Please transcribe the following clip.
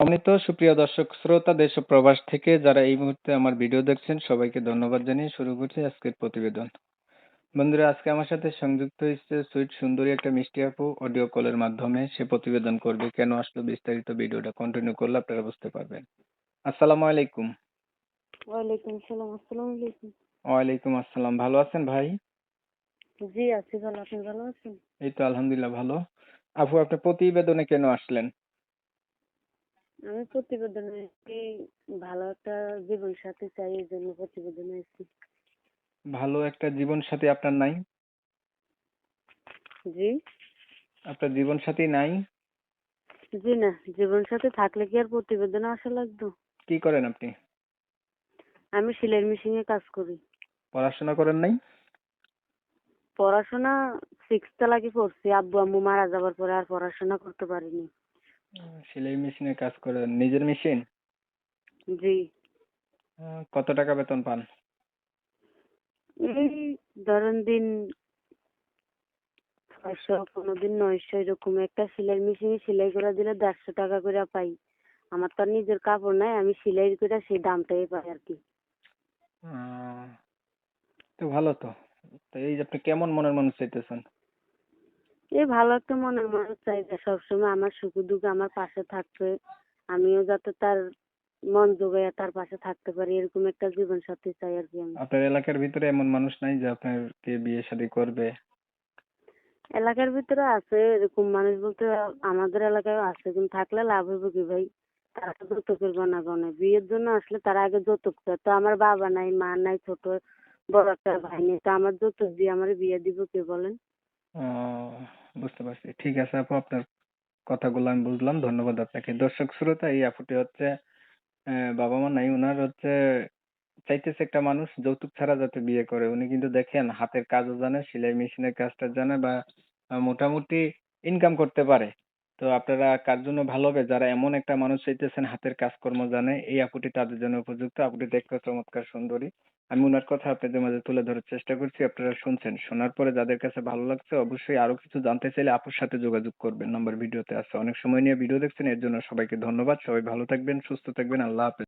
সম্মানিত সুপ্রিয় দর্শক শ্রোতা দেশ ও প্রবাস থেকে যারা এই মুহূর্তে আমার ভিডিও দেখছেন সবাইকে ধন্যবাদ জানিয়ে শুরু করছি আজকের প্রতিবেদন। বন্ধুরা আজকে আমার সাথে সংযুক্ত হয়েছে সুইট সুন্দরী একটা মিষ্টি আপু অডিও কলের মাধ্যমে। সে প্রতিবেদন করবে কেন আসলো বিস্তারিত ভিডিওটা কন্টিনিউ করলে আপনারা বুঝতে পারবেন। আসসালামু আলাইকুম। ওয়ালাইকুম সালাম আসসালামু আলাইকুম। ওয়ালাইকুম আসসালাম ভালো আছেন ভাই? জি আছি ভালো আপনি ভালো আছেন? এই তো আলহামদুলিল্লাহ ভালো। আপু আপনি প্রতিবেদনে কেন আসলেন? আমি প্রতিবেদনে এসেছি ভালো একটা জীবন সাথী চাই এই জন্য প্রতিবেদনে এসেছি ভালো একটা জীবন সাথী আপনার নাই? জি। আপনার জীবন সাথী নাই? জি না জীবন সাথী থাকলে কি আর প্রতিবেদনে আসা লাগতো? কি করেন আপনি? আমি সেলাই মেশিনে কাজ করি। পড়াশোনা করেন নাই? পড়াশোনা সিক্স লাগি পড়ছি আব্বু আম্মু মারা যাবার পরে আর পড়াশোনা করতে পারিনি। সেলাই মেশিনে কাজ করেন নিজের মেশিন? জি। কত টাকা বেতন পান? এই ধরেন দিন ছয়শো কোনো দিন নয়শো এরকম একটা সেলাই মেশিনে সেলাই করে দিলে দেড়শো টাকা করে পাই। আমার তো আর নিজের কাপড় নাই আমি সেলাই করে সেই দামটাই পাই আর কি। তো ভালো তো। তো এই যে আপনি কেমন মনের মানুষ চাইতেছেন? এই ভালো একটা মনের মানুষ চাই যে সবসময় আমার সুখে দুঃখে আমার পাশে থাকবে আমিও যাতে তার মন জোগাইয়া তার পাশে থাকতে পারি এরকম একটা জীবন সাথী চাই আর কি আমি। আপনার এলাকার ভিতরে এমন মানুষ নাই যে আপনাকে বিয়ে শাদী করবে? এলাকার ভিতরে আছে এরকম মানুষ বলতে আমাদের এলাকায় আছে কিন্তু থাকলে লাভ হইব কি ভাই? তারা তো যৌতুকের গনা গনে বিয়ের জন্য আসলে তারা আগে যৌতুক চায়। তো আমার বাবা নাই মা নাই ছোট বড় একটা ভাই নেই। তো আমার যৌতুক দিয়ে আমার বিয়ে দিব কে বলেন? আহ, বুঝতে পারছি। ঠিক আছে আপু আপনার কথাগুলো আমি বুঝলাম ধন্যবাদ আপনাকে। দর্শক শ্রোতা এই আপুটি হচ্ছে আহ, বাবা মা নাই উনার হচ্ছে চাইতেছে একটা মানুষ যৌতুক ছাড়া যাতে বিয়ে করে। উনি কিন্তু দেখেন হাতের কাজও জানে সেলাই মেশিনের কাজটা জানে বা মোটামুটি ইনকাম করতে পারে। তো আপনারা কার জন্য ভালো হবে? যারা এমন একটা মানুষ চাইতেছেন, হাতের কাজকর্ম জানে, এই আপুটি তাদের জন্য উপযুক্ত। আপুটি দেখতে চমৎকার সুন্দরী। আমি ওনার কথা আপনাদের মাঝে তুলে ধরার চেষ্টা করছি, আপনারা শুনছেন। শোনার পরে যাদের কাছে ভালো লাগছে, অবশ্যই আরও কিছু জানতে চাইলে আপুর সাথে যোগাযোগ করবেন। নাম্বার ভিডিওতে আছে। অনেক সময় নিয়ে ভিডিও দেখছেন, এর জন্য সবাইকে ধন্যবাদ। সবাই ভালো থাকবেন, সুস্থ থাকবেন। আল্লাহ হাফেজ।